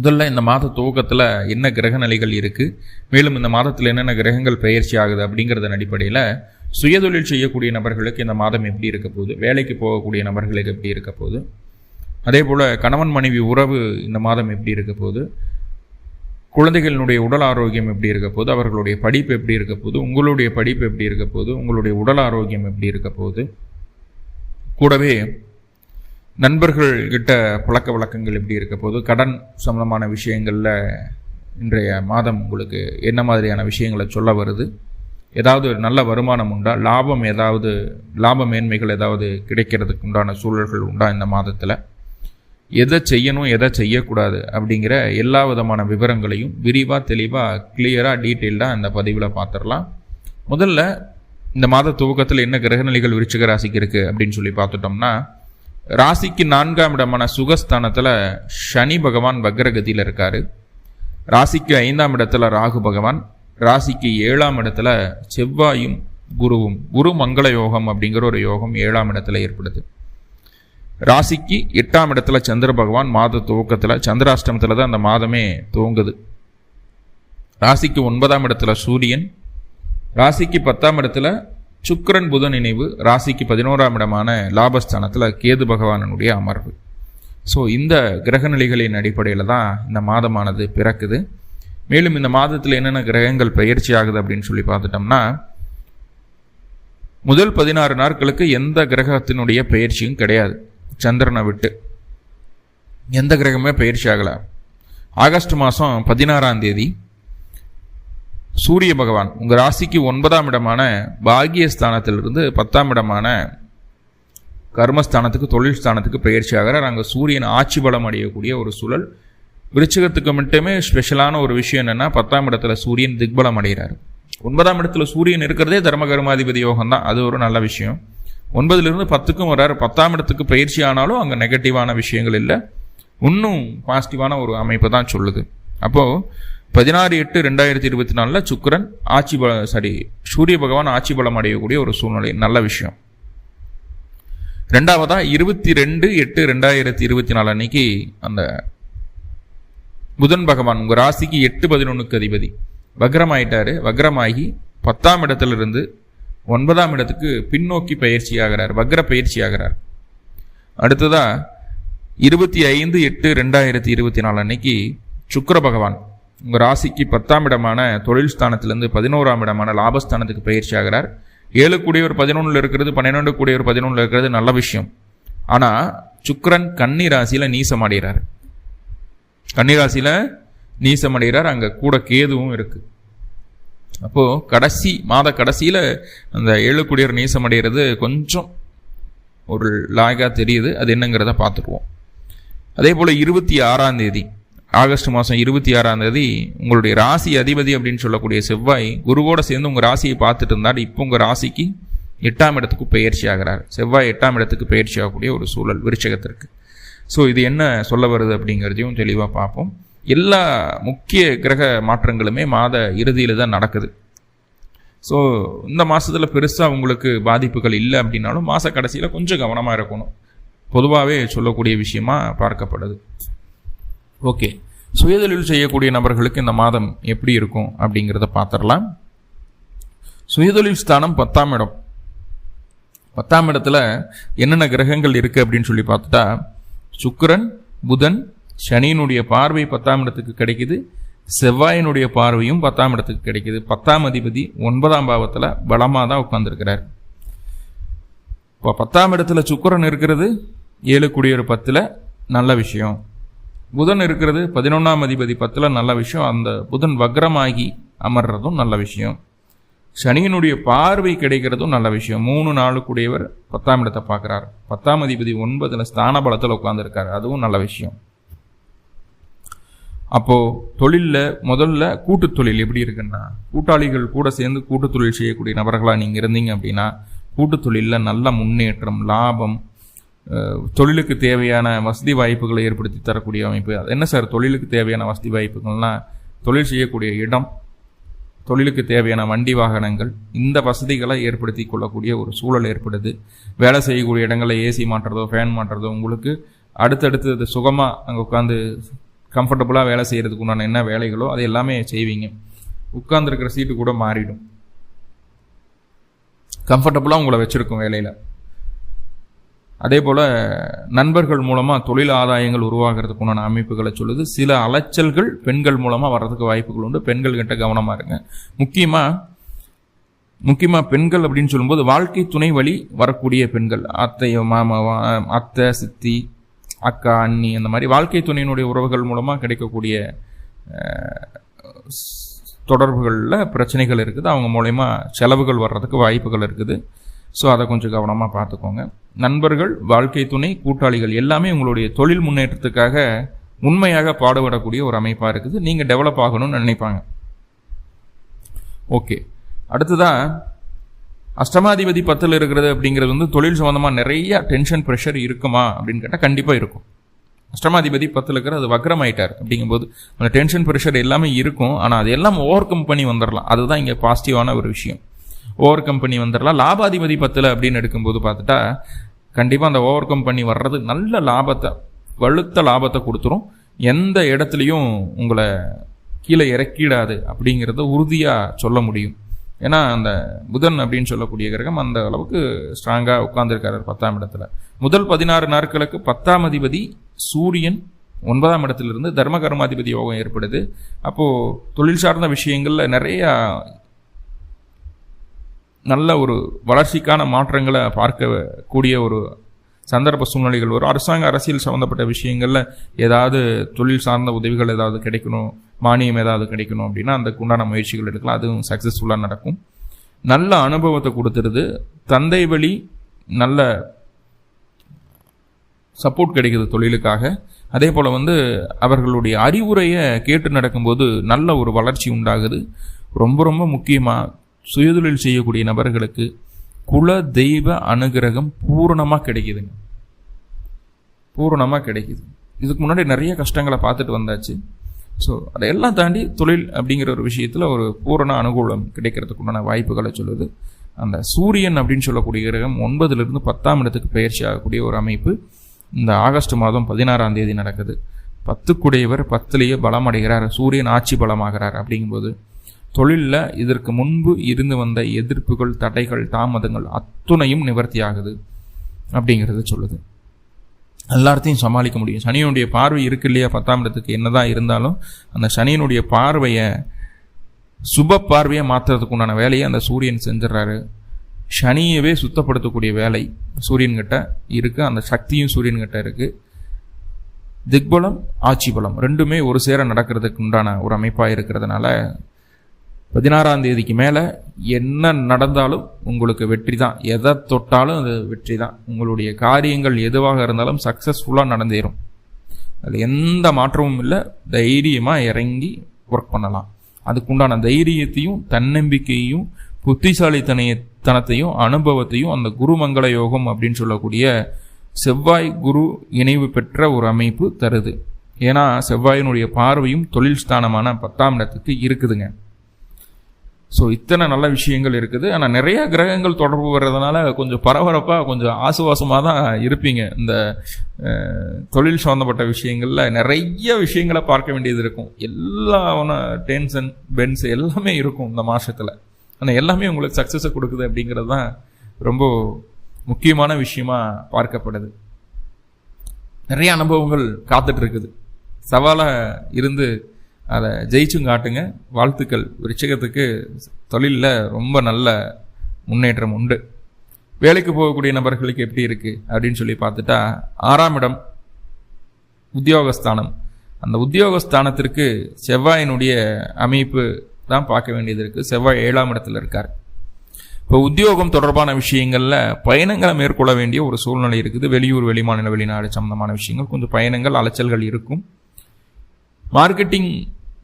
முதல்ல இந்த மாத துவக்கத்தில் என்ன கிரக நிலைகள் இருக்குது மேலும் இந்த மாதத்தில் என்னென்ன கிரகங்கள் பயிற்சி ஆகுது அப்படிங்கிறதன் அடிப்படையில் சுயதொழில் செய்யக்கூடிய நபர்களுக்கு இந்த மாதம் எப்படி இருக்க போகுது? வேலைக்கு போகக்கூடிய நபர்களுக்கு எப்படி இருக்க போகுது? அதே போல் கணவன் மனைவி உறவு இந்த மாதம் எப்படி இருக்க போகுது? குழந்தைகளினுடைய உடல் ஆரோக்கியம் எப்படி இருக்க போகுது? அவர்களுடைய படிப்பு எப்படி இருக்க போகுது? உங்களுடைய படிப்பு எப்படி இருக்க போகுது? உங்களுடைய உடல் ஆரோக்கியம் எப்படி இருக்க போகுது? கூடவே நண்பர்கள் கிட்ட பழக்க வழக்கங்கள் எப்படி இருக்க போது கடன் சம்பந்தமான விஷயங்களில் இன்றைய மாதம் உங்களுக்கு என்ன மாதிரியான விஷயங்களை சொல்ல வருது? ஏதாவது நல்ல வருமானம் உண்டா? லாபம் ஏதாவது லாப மேன்மைகள் ஏதாவது கிடைக்கிறதுக்கு உண்டான சூழல்கள் உண்டா இந்த மாதத்தில்? எதை செய்யணும் எதை செய்யக்கூடாது அப்படிங்கிற எல்லா விதமான விவரங்களையும் விரிவாக தெளிவாக கிளியராக டீட்டெயில்டாக இந்த பதிவில் பார்த்துடலாம் முதல்ல இந்த மாத துவக்கத்தில் என்ன கிரகநிலைகள் விருச்சிக ராசிக்கு இருக்குது அப்படின்னு சொல்லி பார்த்துட்டோம்னா ராசிக்கு நான்காம் இடமான சுகஸ்தானத்தில் சனி பகவான் வக்ரகதியில் இருக்காரு. ராசிக்கு ஐந்தாம் இடத்துல ராகு பகவான் ராசிக்கு ஏழாம் இடத்துல செவ்வாயும் குருவும் குரு மங்கள யோகம் அப்படிங்கிற ஒரு யோகம் ஏழாம் இடத்துல ஏற்படுது. ராசிக்கு எட்டாம் இடத்துல சந்திர பகவான் மாத துவக்கத்தில் சந்திராஷ்டமத்தில் தான் அந்த மாதமே துவங்குது. ராசிக்கு ஒன்பதாம் இடத்துல சூரியன் ராசிக்கு பத்தாம் இடத்துல சுக்கரன் புதன் இணைவு ராசிக்கு பதினோராம் இடமான லாபஸ்தானத்தில் கேது பகவானனுடைய அமர்வு. ஸோ இந்த கிரக நிலைகளின் அடிப்படையில் தான் இந்த மாதமானது பிறக்குது. மேலும் இந்த மாதத்தில் என்னென்ன கிரகங்கள் பயிற்சி ஆகுது அப்படின்னு சொல்லி பார்த்துட்டோம்னா முதல் பதினாறு நாட்களுக்கு எந்த கிரகத்தினுடைய பயிற்சியும் கிடையாது. சந்திரனை விட்டு எந்த கிரகமே பயிற்சி ஆகலை. ஆகஸ்ட் மாதம் பதினாறாம் தேதி சூரிய பகவான் உங்கள் ராசிக்கு ஒன்பதாம் இடமான பாகியஸ்தானத்திலிருந்து பத்தாம் இடமான கர்மஸ்தானத்துக்கு தொழில் ஸ்தானத்துக்கு பயிற்சி ஆகிறார். அங்கே சூரியன் ஆட்சி பலம் அடையக்கூடிய ஒரு சூழல். விருச்சிகத்துக்கு மட்டுமே ஸ்பெஷலான ஒரு விஷயம் என்னென்னா பத்தாம் இடத்துல சூரியன் திக்பலம் அடைகிறார். ஒன்பதாம் இடத்துல சூரியன் இருக்கிறதே தர்ம கர்மாதிபதி யோகம் தான் அது ஒரு நல்ல விஷயம். ஒன்பதுலேருந்து பத்துக்கும் வர்றாரு பத்தாம் இடத்துக்கு பயிற்சி ஆனாலும் அங்கே நெகட்டிவான விஷயங்கள் இல்லை. இன்னும் பாசிட்டிவான ஒரு அமைப்பு தான் சொல்லுது. அப்போது பதினாறு எட்டு ரெண்டாயிரத்தி இருபத்தி நாலில் சுக்கரன் ஆட்சி பல சாரி சூரிய பகவான் ஆட்சி பலம் அடையக்கூடிய ஒரு சூழ்நிலை. நல்ல விஷயம். ரெண்டாவதாக இருபத்தி ரெண்டு எட்டு ரெண்டாயிரத்தி இருபத்தி நாலு அன்னைக்கு அந்த புதன் பகவான் உங்கள் ராசிக்கு எட்டு பதினொன்றுக்கு அதிபதி. வக்ரமாயிட்டார். வக்ரமாகி பத்தாம் இடத்திலிருந்து ஒன்பதாம் இடத்துக்கு பின்னோக்கி பயிற்சி ஆகிறார் வக்ர பயிற்சி ஆகிறார் அடுத்ததாக இருபத்தி ஐந்து எட்டு ரெண்டாயிரத்தி இருபத்தி நாலு அன்னைக்கு சுக்கர பகவான் உங்கள் ராசிக்கு பத்தாம் இடமான தொழில் ஸ்தானத்திலேருந்து பதினோராம் இடமான லாபஸ்தானத்துக்கு பயிற்சி ஆகிறார். ஏழு கூடியவர் பதினொன்றில் இருக்கிறது பன்னிரெண்டு கூடியவர் பதினொன்றில் இருக்கிறது நல்ல விஷயம். ஆனால் சுக்கரன் கன்னி ராசியில் நீசமடைகிறார் கன்னி ராசியில் நீசமடைகிறார் அங்கே கூட கேதுவும் இருக்குது அப்போது கடைசி மாத கடைசியில் அந்த ஏழு குடியர் நீசமடைகிறது கொஞ்சம் ஒரு லாகாக தெரியுது. அது என்னங்கிறத பார்த்துருவோம் அதே போல் இருபத்தி ஆறாம் தேதி ஆகஸ்ட் மாதம் இருபத்தி ஆறாம் தேதி உங்களுடைய ராசி அதிபதி அப்படின்னு சொல்லக்கூடிய செவ்வாய் குருவோட சேர்ந்து உங்கள் ராசியை பார்த்துட்டு இருந்தார். இப்போ உங்கள் ராசிக்கு எட்டாம் இடத்துக்கு பயிற்சி ஆகிறார். செவ்வாய் எட்டாம் இடத்துக்கு பயிற்சி ஆகக்கூடிய ஒரு சூழல் விருச்சகத்திற்கு. ஸோ இது என்ன சொல்ல வருது அப்படிங்கிறதையும் தெளிவாக பார்ப்போம். எல்லா முக்கிய கிரக மாற்றங்களுமே மாத இறுதியில் தான் நடக்குது. ஸோ இந்த மாதத்தில் பெருசாக உங்களுக்கு பாதிப்புகள் இல்லை அப்படின்னாலும் மாத கடைசியில் கொஞ்சம் கவனமாக இருக்கணும். பொதுவாகவே சொல்லக்கூடிய விஷயமா பார்க்கப்படுது. ஓகே. சுயதொழில் செய்யக்கூடிய நபர்களுக்கு இந்த மாதம் எப்படி இருக்கும் அப்படிங்கிறத பார்த்துடலாம். சுயதொழில் ஸ்தானம் பத்தாம் இடம். பத்தாம் இடத்துல என்னென்ன கிரகங்கள் இருக்குது அப்படின்னு சொல்லி பார்த்துட்டா சுக்கிரன் புதன் சனியினுடைய பார்வை பத்தாம் இடத்துக்கு கிடைக்குது. செவ்வாயினுடைய பார்வையும் பத்தாம் இடத்துக்கு கிடைக்குது. பத்தாம் அதிபதி ஒன்பதாம் பாவத்தில் பலமாக தான் உட்காந்துருக்கிறார் இப்போ பத்தாம் இடத்துல சுக்கிரன் இருக்கிறது ஏழு குடியர் பத்தில் நல்ல விஷயம். புதன் இருக்கிறது பதினொன்றாம் அதிபதி பத்தில் நல்ல விஷயம். அந்த புதன் வக்ரமாகி அமர்றதும் நல்ல விஷயம். சனியினுடைய பார்வை கிடைக்கிறதும் நல்ல விஷயம். மூணு நாளுக்குடையவர் பத்தாம் இடத்தை பார்க்குறாரு. பத்தாம் அதிபதி ஒன்பதில் ஸ்தான பலத்தில் உட்காந்துருக்காரு அதுவும் நல்ல விஷயம். அப்போது தொழிலில் முதல்ல கூட்டு தொழில் எப்படி இருக்குன்னா கூட்டாளிகள் கூட சேர்ந்து கூட்டு தொழில் செய்யக்கூடிய நபர்களாக நீங்கள் இருந்தீங்க அப்படின்னா கூட்டு தொழிலில் நல்ல முன்னேற்றம் லாபம் தொழிலுக்கு தேவையான வசதி வாய்ப்புகளை ஏற்படுத்தி தரக்கூடிய அமைப்பு. அது என்ன சார்? தொழிலுக்கு தேவையான வசதி வாய்ப்புகள்னால் தொழில் செய்யக்கூடிய இடம் தொழிலுக்கு தேவையான வண்டி வாகனங்கள் இந்த வசதிகளை ஏற்படுத்தி கொள்ளக்கூடிய ஒரு சூழல் ஏற்படுது. வேலை செய்யக்கூடிய இடங்களில் ஏசி மாட்டுறதோ ஃபேன் மாட்டுறதோ உங்களுக்கு அடுத்தடுத்து அது சுகமாக அங்கே உட்காந்து கம்ஃபர்டபுளாக வேலை செய்கிறதுக்கு உண்டான என்ன வேலைகளோ அது எல்லாமே செய்வீங்க. உட்காந்துருக்கிற சீட்டு கூட மாறிடும். கம்ஃபர்டபுளாக உங்களை வச்சுருக்கும் வேலையில். அதே போல் நண்பர்கள் மூலமாக தொழில் ஆதாயங்கள் உருவாகிறதுக்கு உண்டான அமைப்புகளை சொல்லுது. சில அலைச்சல்கள் பெண்கள் மூலமாக வர்றதுக்கு வாய்ப்புகள் உண்டு. பெண்கள் கிட்ட கவனமாக இருங்க. முக்கியமாக முக்கியமாக பெண்கள் அப்படின்னு சொல்லும்போது வாழ்க்கை துணை வழி வரக்கூடிய பெண்கள். அத்தை மாமாவா அத்தை சித்தி அக்கா அண்ணி அந்த மாதிரி வாழ்க்கை துணையினுடைய உறவுகள் மூலமாக கிடைக்கக்கூடிய தொடர்புகளில் பிரச்சனைகள் இருக்குது. அவங்க மூலயமா செலவுகள் வர்றதுக்கு வாய்ப்புகள் இருக்குது. ஸோ அதை கொஞ்சம் கவனமாக பார்த்துக்கோங்க. நண்பர்கள் வாழ்க்கை துணை கூட்டாளிகள் எல்லாமே உங்களுடைய தொழில் முன்னேற்றத்துக்காக உண்மையாக பாடுபடக்கூடிய ஒரு அமைப்பாக இருக்குது. நீங்கள் டெவலப் ஆகணும்னு நினைப்பாங்க. ஓகே அடுத்ததாக அஷ்டமாதிபதி பத்தில் இருக்கிறது அப்படிங்கிறது வந்து தொழில் சம்மந்தமாக நிறைய டென்ஷன் ப்ரெஷர் இருக்குமா அப்படின்னு கேட்டால் கண்டிப்பாக இருக்கும். அஷ்டமாதிபதி பத்தில் இருக்கிற அது வக்ரமாயிட்டார் அப்படிங்கும்போது அந்த டென்ஷன் ப்ரெஷர் எல்லாமே இருக்கும். ஆனால் அது எல்லாம் ஓவர் கம் பண்ணி வந்துடலாம் அதுதான் இங்கே பாசிட்டிவான ஒரு விஷயம். ஓவர் கம் பண்ணி வந்துடலாம். லாபாதிபதி பத்தில் அப்படின்னு எடுக்கும்போது பார்த்துட்டா கண்டிப்பாக அந்த ஓவர் கம் பண்ணி வர்றது நல்ல லாபத்தை வலுத்த லாபத்தை கொடுத்துரும். எந்த இடத்துலையும் உங்களை கீழே இறக்கிடாது அப்படிங்கிறத உறுதியாக சொல்ல முடியும். ஏன்னா அந்த புதன் அப்படின்னு சொல்லக்கூடிய கிரகம் அந்த அளவுக்கு ஸ்ட்ராங்காக உட்காந்துருக்காரு பத்தாம் இடத்துல. முதல் பதினாறு நாட்களுக்கு பத்தாம் அதிபதி சூரியன் ஒன்பதாம் இடத்துலேருந்து தர்ம கர்மாதிபதி யோகம் ஏற்படுது. அப்போது தொழில் சார்ந்த விஷயங்களில் நிறையா நல்ல ஒரு வளர்ச்சிக்கான மாற்றங்களை பார்க்கக்கூடிய ஒரு சந்தர்ப்ப சூழ்நிலைகள் வரும். அரசாங்க அரசியல் சம்மந்தப்பட்ட விஷயங்களில் ஏதாவது தொழில் சார்ந்த உதவிகள் ஏதாவது கிடைக்கணும் மானியம் ஏதாவது கிடைக்கணும் அப்படின்னா அதுக்கு உண்டான முயற்சிகள் எடுக்கலாம். அதுவும் சக்ஸஸ்ஃபுல்லாக நடக்கும். நல்ல அனுபவத்தை கொடுத்துருது தந்தை வழி நல்ல சப்போர்ட் கிடைக்குது தொழிலுக்காக. அதே போல் வந்து அவர்களுடைய அறிவுரையை கேட்டு நடக்கும்போது நல்ல ஒரு வளர்ச்சி உண்டாகுது. ரொம்ப ரொம்ப முக்கியமாக சுயதொழில் செய்யக்கூடிய நபர்களுக்கு குல தெய்வ அனுகிரகம் பூரணமாக கிடைக்குதுங்க. பூரணமாக கிடைக்குது. இதுக்கு முன்னாடி நிறைய கஷ்டங்களை பார்த்துட்டு வந்தாச்சு. ஸோ அதையெல்லாம் தாண்டி தொழில் அப்படிங்கிற ஒரு விஷயத்தில் ஒரு பூரண அனுகூலம் கிடைக்கிறதுக்கு உண்டான வாய்ப்புகளை சொல்லுது. அந்த சூரியன் அப்படின்னு சொல்லக்கூடிய கிரகம் ஒன்பதுலேருந்து பத்தாம் இடத்துக்கு பயிற்சி ஆகக்கூடிய ஒரு அமைப்பு. இந்த ஆகஸ்ட் மாதம் பதினாறாம் தேதி நடக்குது. பத்துக்குடையவர் பத்துலேயே பலம் அடைகிறார் சூரியன் ஆட்சி பலமாகிறார் அப்படிங்கும்போது தொழிலில் இதற்கு முன்பு இருந்து வந்த எதிர்ப்புகள் தடைகள் தாமதங்கள் அத்துணையும் நிவர்த்தி ஆகுது அப்படிங்கிறது சொல்லுது. எல்லாத்தையும் சமாளிக்க முடியும். சனியினுடைய பார்வை இருக்கு இல்லையா? பத்தாம் இடத்துக்கு என்னதான் இருந்தாலும் அந்த சனியினுடைய பார்வையை சுப பார்வையை மாற்றுறதுக்கு உண்டான வேலையை அந்த சூரியன் செஞ்சிடறாரு. சனியவே சுத்தப்படுத்தக்கூடிய வேலை சூரியன்கிட்ட இருக்குது அந்த சக்தியும் சூரியன்கிட்ட இருக்குது திக்பலம் ஆட்சி பலம் ரெண்டுமே ஒரு சேர நடக்கிறதுக்கு உண்டான ஒரு அமைப்பாக இருக்கிறதுனால பதினாறாம் தேதிக்கு மேலே என்ன நடந்தாலும் உங்களுக்கு வெற்றி தான் எதை தொட்டாலும் அது வெற்றி தான் உங்களுடைய காரியங்கள் எதுவாக இருந்தாலும் சக்ஸஸ்ஃபுல்லாக நடந்தேறும். அதில் எந்த மாற்றமும் இல்லை. தைரியமாக இறங்கி ஒர்க் பண்ணலாம். அதுக்குண்டான தைரியத்தையும் தன்னம்பிக்கையையும் புத்திசாலித்தனைத்தனத்தையும் அனுபவத்தையும் அந்த குருமங்கள யோகம் அப்படின்னு சொல்லக்கூடிய செவ்வாய் குரு இணைவு பெற்ற ஒரு அமைப்பு தருது. ஏன்னா செவ்வாயினுடைய பார்வையும் தொழில் ஸ்தானமான பத்தாம் இடத்துக்கு இருக்குதுங்க. ஸோ இத்தனை நல்ல விஷயங்கள் இருக்குது. ஆனால் நிறைய கிரகங்கள் தொடர்பு வர்றதுனால கொஞ்சம் பரபரப்பாக கொஞ்சம் ஆசுவாசமாக தான் இருப்பீங்க. இந்த தொழில் சம்மந்தப்பட்ட விஷயங்களில் நிறைய விஷயங்களை பார்க்க வேண்டியது இருக்கும். எல்லா டென்ஷன் பென்ஸ் எல்லாமே இருக்கும் இந்த மாதத்தில் ஆனால் எல்லாமே உங்களுக்கு சக்ஸஸை கொடுக்குது அப்படிங்கிறது தான் ரொம்ப முக்கியமான விஷயமா பார்க்கப்படுது. நிறைய அனுபவங்கள் காத்துட்டு இருக்குது. சவாலாக இருந்து அதை ஜெயிச்சும் காட்டுங்க. வாழ்த்துக்கள். விருச்சிகத்துக்கு தொழிலில் ரொம்ப நல்ல முன்னேற்றம் உண்டு. வேலைக்கு போகக்கூடிய நபர்களுக்கு எப்படி இருக்குது அப்படின்னு சொல்லி பார்த்துட்டா ஆறாம் இடம் உத்தியோகஸ்தானம். அந்த உத்தியோகஸ்தானத்திற்கு செவ்வாயினுடைய அமைப்பு தான் பார்க்க வேண்டியது இருக்குது செவ்வாய் ஏழாம் இடத்துல இருக்கார். இப்போ உத்தியோகம் தொடர்பான விஷயங்களில் பயணங்களை மேற்கொள்ள வேண்டிய ஒரு சூழ்நிலை இருக்குது. வெளியூர் வெளிமாநில வெளிநாடு சம்பந்தமான விஷயங்கள். கொஞ்சம் பயணங்கள் அலைச்சல்கள் இருக்கும். மார்க்கெட்டிங்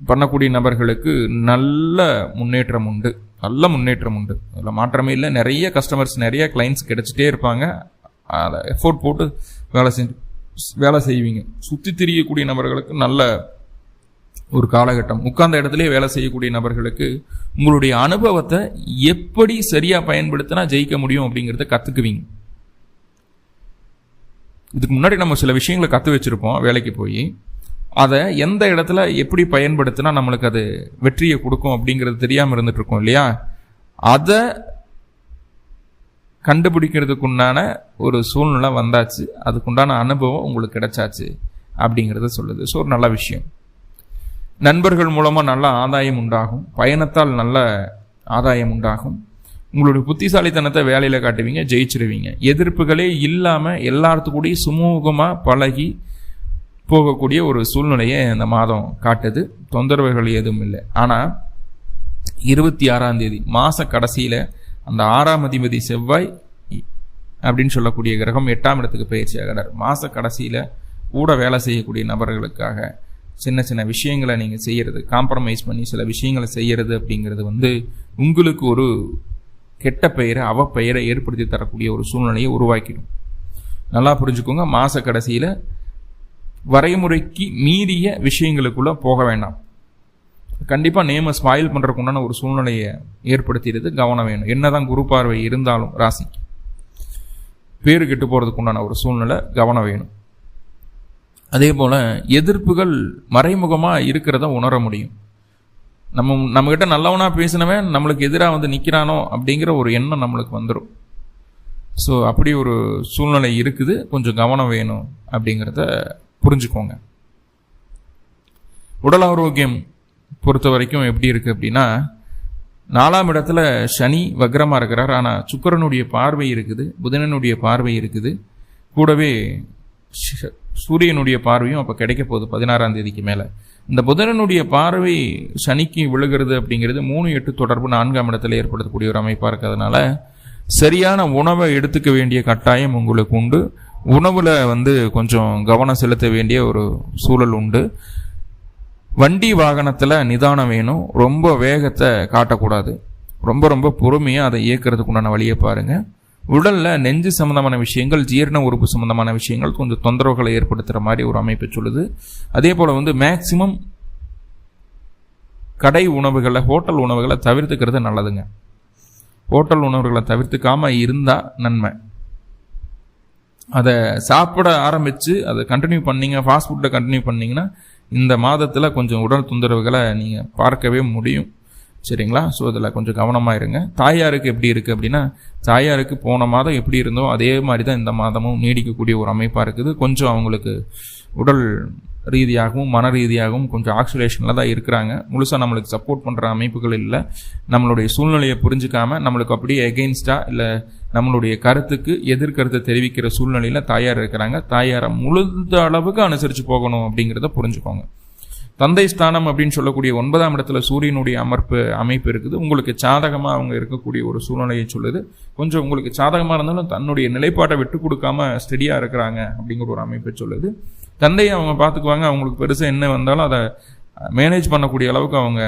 பண்ணக்கூடிய நபர்களுக்கு நல்ல முன்னேற்றம் உண்டு. நல்ல முன்னேற்றம் உண்டு. அதில் மாற்றமே இல்லை. நிறைய கஸ்டமர்ஸ் நிறைய கிளைண்ட்ஸ் கிடச்சிட்டே இருப்பாங்க. அதை எஃபோர்ட் போட்டு வேலை செஞ்சு வேலை செய்வீங்க. சுற்றி திரியக்கூடிய நபர்களுக்கு நல்ல ஒரு காலகட்டம். உட்கார்ந்த இடத்துலயே வேலை செய்யக்கூடிய நபர்களுக்கு உங்களுடைய அனுபவத்தை எப்படி சரியாக பயன்படுத்தினா ஜெயிக்க முடியும் அப்படிங்கிறத கற்றுக்குவீங்க இதுக்கு முன்னாடி நம்ம சில விஷயங்களை கற்று வச்சிருப்போம். வேலைக்கு போய். அதை எந்த இடத்துல எப்படி பயன்படுத்தினா நம்மளுக்கு அது வெற்றியை கொடுக்கும் அப்படிங்கிறது தெரியாமல் இருந்துட்டு இருக்கோம் இல்லையா? அதை கண்டுபிடிக்கிறதுக்குண்டான ஒரு சூழ்நிலை வந்தாச்சு. அதுக்குண்டான அனுபவம் உங்களுக்கு கிடைச்சாச்சு அப்படிங்கிறத சொல்லுது. ஸோ ஒரு நல்ல விஷயம். நண்பர்கள் மூலமாக நல்ல ஆதாயம் உண்டாகும். பயணத்தால் நல்ல ஆதாயம் உண்டாகும். உங்களுடைய புத்திசாலித்தனத்தை வேலையில் காட்டுவீங்க ஜெயிச்சிருவீங்க. எதிர்ப்புகளே இல்லாமல் எல்லாத்துக்கூடயும் சுமூகமாக பழகி போகக்கூடிய ஒரு சூழ்நிலையை இந்த மாதம் காட்டுது. தொந்தரவுகள் எதுவும் இல்லை. ஆனால் இருபத்தி ஆறாம் தேதி மாத கடைசியில் அந்த ஆறாம் அதிபதி செவ்வாய் அப்படின்னு சொல்லக்கூடிய கிரகம் எட்டாம் இடத்துக்கு பயிற்சி ஆகிறார். மாத கடைசியில் கூட வேலை செய்யக்கூடிய நபர்களுக்காக சின்ன சின்ன விஷயங்களை நீங்கள் செய்கிறது காம்ப்ரமைஸ் பண்ணி சில விஷயங்களை செய்கிறது அப்படிங்கிறது வந்து உங்களுக்கு ஒரு கெட்ட பெயரை அவ பெயரை ஏற்படுத்தி தரக்கூடிய ஒரு சூழ்நிலையை உருவாக்கிடும். நல்லா புரிஞ்சுக்கோங்க. மாத கடைசியில் வரைமுறைக்கு மீறிய விஷயங்களுக்குள்ள போக வேண்டாம். கண்டிப்பாக நேமை ஸ்பாயில் பண்ணுறதுக்கு உண்டான ஒரு சூழ்நிலையை ஏற்படுத்திடுது கவனம் வேணும். என்னதான் குரு பார்வை இருந்தாலும் ராசிக்கு. பேரு கெட்டு போகிறதுக்கு உண்டான ஒரு சூழ்நிலை கவனம் வேணும். அதே போல் எதிர்ப்புகள் மறைமுகமாக இருக்கிறத உணர முடியும். நம்ம நம்மக்கிட்ட நல்லவனாக பேசினவன் நம்மளுக்கு எதிராக வந்து நிற்கிறானோ அப்படிங்கிற ஒரு எண்ணம் நம்மளுக்கு வந்துடும் ஸோ அப்படி ஒரு சூழ்நிலை இருக்குது. கொஞ்சம் கவனம் வேணும் அப்படிங்கிறத புரிஞ்சுக்கோங்க. உடல் ஆரோக்கியம் பொறுத்த வரைக்கும் எப்படி இருக்குது அப்படின்னா நாலாம் இடத்துல சனி வக்ரமாக இருக்கிறார். ஆனால் சுக்கரனுடைய பார்வை இருக்குது புதனனுடைய பார்வை இருக்குது. கூடவே சூரியனுடைய பார்வையும் அப்போ கிடைக்க போகுது பதினாறாம் தேதிக்கு மேலே. இந்த புதனனுடைய பார்வை சனிக்கு விழுகிறது அப்படிங்கிறது மூணு எட்டு தொடர்பு நான்காம் இடத்துல ஏற்படுத்தக்கூடிய ஒரு அமைப்பாக இருக்கிறதுனால சரியான உணவை எடுத்துக்க வேண்டிய கட்டாயம் உங்களுக்கு உண்டு. உணவில் வந்து கொஞ்சம் கவனம் செலுத்த வேண்டிய ஒரு சூழல் உண்டு. வண்டி வாகனத்தில் நிதானம் வேணும். ரொம்ப வேகத்தை காட்டக்கூடாது. ரொம்ப ரொம்ப பொறுமையாக அதை இயக்கிறதுக்கு உண்டான வழியை பாருங்கள் உடலில் நெஞ்சு சம்மந்தமான விஷயங்கள் ஜீரண உறுப்பு சம்மந்தமான விஷயங்கள் கொஞ்சம் தொந்தரவுகளை ஏற்படுத்துகிற மாதிரி ஒரு அமைப்பை சொல்லுது. அதே போல் வந்து மேக்சிமம் கடை உணவுகளை ஹோட்டல் உணவுகளை தவிர்த்துக்கிறது நல்லதுங்க. ஹோட்டல் உணவுகளை தவிர்த்துக்காமல் இருந்தால் நன்மை. அதை சாப்பிட ஆரம்பித்து அதை கண்டினியூ பண்ணீங்க ஃபாஸ்ட் ஃபுட்டை கண்டினியூ பண்ணிங்கன்னா இந்த மாதத்தில் கொஞ்சம் உடல் தொந்தரவுகளை நீங்கள் பார்க்கவே முடியும். சரிங்களா? ஸோ அதில் கொஞ்சம் கவனமாக இருங்க. தாயாருக்கு எப்படி இருக்குது அப்படின்னா தாயாருக்கு போன மாதம் எப்படி இருந்தோ அதே மாதிரி தான் இந்த மாதமும் நீடிக்கக்கூடிய ஒரு அமைப்பாக இருக்குது. கொஞ்சம் அவங்களுக்கு உடல் ரீதியாகவும் மன ரீதியாகவும் கொஞ்சம் ஆக்சிலேஷனில் தான் இருக்கிறாங்க. முழுசாக நம்மளுக்கு சப்போர்ட் பண்ணுற அமைப்புகள் இல்லை. நம்மளுடைய சூழ்நிலையை புரிஞ்சுக்காமல் நம்மளுக்கு அப்படியே எகெயின்ஸ்டாக இல்லை நம்மளுடைய கருத்துக்கு எதிர்கருத்தை தெரிவிக்கிற சூழ்நிலையில் தாயார் இருக்கிறாங்க. தாயாரை முழுந்த அளவுக்கு அனுசரித்து போகணும் அப்படிங்கிறத புரிஞ்சுக்கோங்க. தந்தை ஸ்தானம் அப்படின்னு சொல்லக்கூடிய ஒன்பதாம் இடத்துல சூரியனுடைய அமர்ப்பு அமைப்பு இருக்குது. உங்களுக்கு சாதகமாக அவங்க இருக்கக்கூடிய ஒரு சூழ்நிலையை சொல்லுது. கொஞ்சம் உங்களுக்கு சாதகமாக இருந்தாலும் தன்னுடைய நிலைப்பாட்டை விட்டு கொடுக்காம ஸ்டெடியாக இருக்கிறாங்க அப்படிங்கிற ஒரு அமைப்பை சொல்லுது. தந்தையை அவங்க பார்த்துக்குவாங்க. அவங்களுக்கு பெருசாக என்ன வந்தாலும் அதை மேனேஜ் பண்ணக்கூடிய அளவுக்கு அவங்க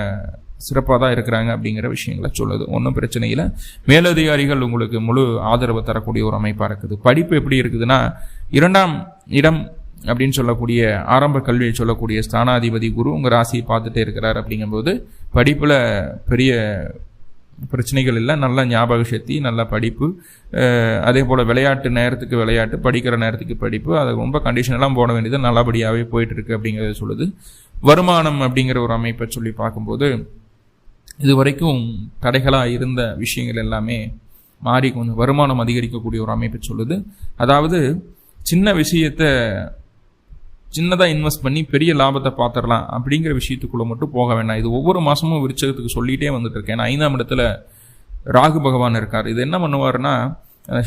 சிறப்பாக தான் இருக்கிறாங்க அப்படிங்கிற விஷயங்களை சொல்லுது. ஒன்றும் பிரச்சனை இல்லை. மேலதிகாரிகள் உங்களுக்கு முழு ஆதரவு தரக்கூடிய ஒரு அமைப்பாக இருக்குது. படிப்பு எப்படி இருக்குதுன்னா இரண்டாம் இடம் அப்படின்னு சொல்லக்கூடிய ஆரம்ப கல்வியை சொல்லக்கூடிய ஸ்தானாதிபதி குரு உங்கள் ராசியை பார்த்துட்டே இருக்கிறார் அப்படிங்கும்போது படிப்பில் பெரிய பிரச்சனைகள் இல்லை. நல்ல ஞாபக சக்தி நல்ல படிப்பு. அதே போல் விளையாட்டு நேரத்துக்கு விளையாட்டு படிக்கிற நேரத்துக்கு படிப்பு. அது ரொம்ப கண்டிஷனெல்லாம் போட வேண்டியது. நல்லபடியாகவே போயிட்டுருக்கு அப்படிங்கிறத சொல்லுது. வருமானம் அப்படிங்கிற ஒரு அமைப்பை சொல்லி பார்க்கும்போது இது வரைக்கும் தடைகளாக இருந்த விஷயங்கள் எல்லாமே மாறி கொஞ்சம் வருமானம் அதிகரிக்கக்கூடிய ஒரு அமைப்பை சொல்லுது. அதாவது சின்ன விஷயத்தை சின்னதாக இன்வெஸ்ட் பண்ணி பெரிய லாபத்தை பார்த்துடலாம் அப்படிங்கிற விஷயத்துக்குள்ளே மட்டும் போக வேண்டாம் இது ஒவ்வொரு மாதமும் விருச்சகத்துக்கு சொல்லிகிட்டே வந்துட்டு இருக்கேன். ஏன்னா ஐந்தாம் இடத்துல ராகு பகவான் இருக்கார். இது என்ன பண்ணுவார்னா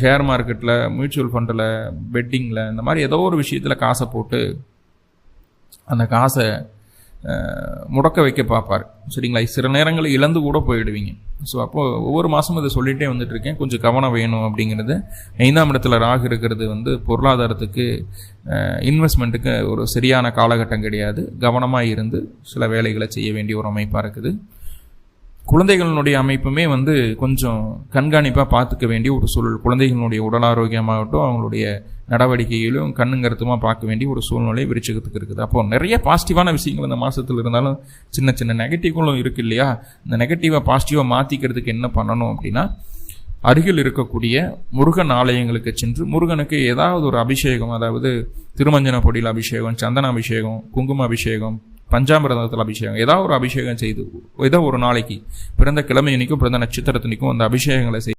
ஷேர் மார்க்கெட்டில் மியூச்சுவல் ஃபண்டில் பெட்டிங்கில் இந்த மாதிரி ஏதோ ஒரு விஷயத்தில் காசை போட்டு அந்த காசை முடக்க வைக்க பார்ப்பார். சரிங்களா? சில நேரங்களில் இழந்து கூட போயிடுவீங்க. ஸோ அப்போது ஒவ்வொரு மாதமும் இதை சொல்லிகிட்டே வந்துட்டு இருக்கேன் கொஞ்சம் கவனம் வேணும் அப்படிங்கிறது. ஐந்தாம் இடத்துல ராகு இருக்கிறது வந்து பொருளாதாரத்துக்கு இன்வெஸ்ட்மெண்ட்டுக்கு ஒரு சரியான காலகட்டம் கிடையாது. கவனமாக இருந்து சில வேலைகளை செய்ய வேண்டிய ஒரு அமைப்பாக இருக்குது. குழந்தைகளினுடைய அமைப்புமே வந்து கொஞ்சம் கண்காணிப்பாக பார்த்துக்க வேண்டிய ஒரு சூழல். குழந்தைகளுடைய உடல் ஆரோக்கியமாகட்டும் அவங்களுடைய நடவடிக்கையிலும் கண்ணுங்கருத்துமாக பார்க்க வேண்டிய ஒரு சூழ்நிலை விருச்சகத்துக்கு இருக்குது. அப்போ நிறைய பாசிட்டிவான விஷயங்கள் இந்த மாதத்தில் இருந்தாலும் சின்ன சின்ன நெகட்டிவ்களும் இருக்குது இல்லையா? இந்த நெகட்டிவாக பாசிட்டிவாக மாற்றிக்கிறதுக்கு என்ன பண்ணணும் அப்படின்னா அருகில் இருக்கக்கூடிய முருகன் ஆலயங்களுக்கு சென்று முருகனுக்கு ஏதாவது ஒரு அபிஷேகம் அதாவது திருமஞ்சன பொடியில் அபிஷேகம் சந்தன அபிஷேகம் குங்கும அபிஷேகம் பஞ்சாமிரதத்தில் அபிஷேகம் ஏதாவது ஒரு அபிஷேகம் செய்து ஏதோ ஒரு நாளைக்கு பிறந்த கிழமை அன்னைக்கும் பிறந்த நட்சத்திரத்தன்னைக்கும் அந்த அபிஷேகங்களை செய்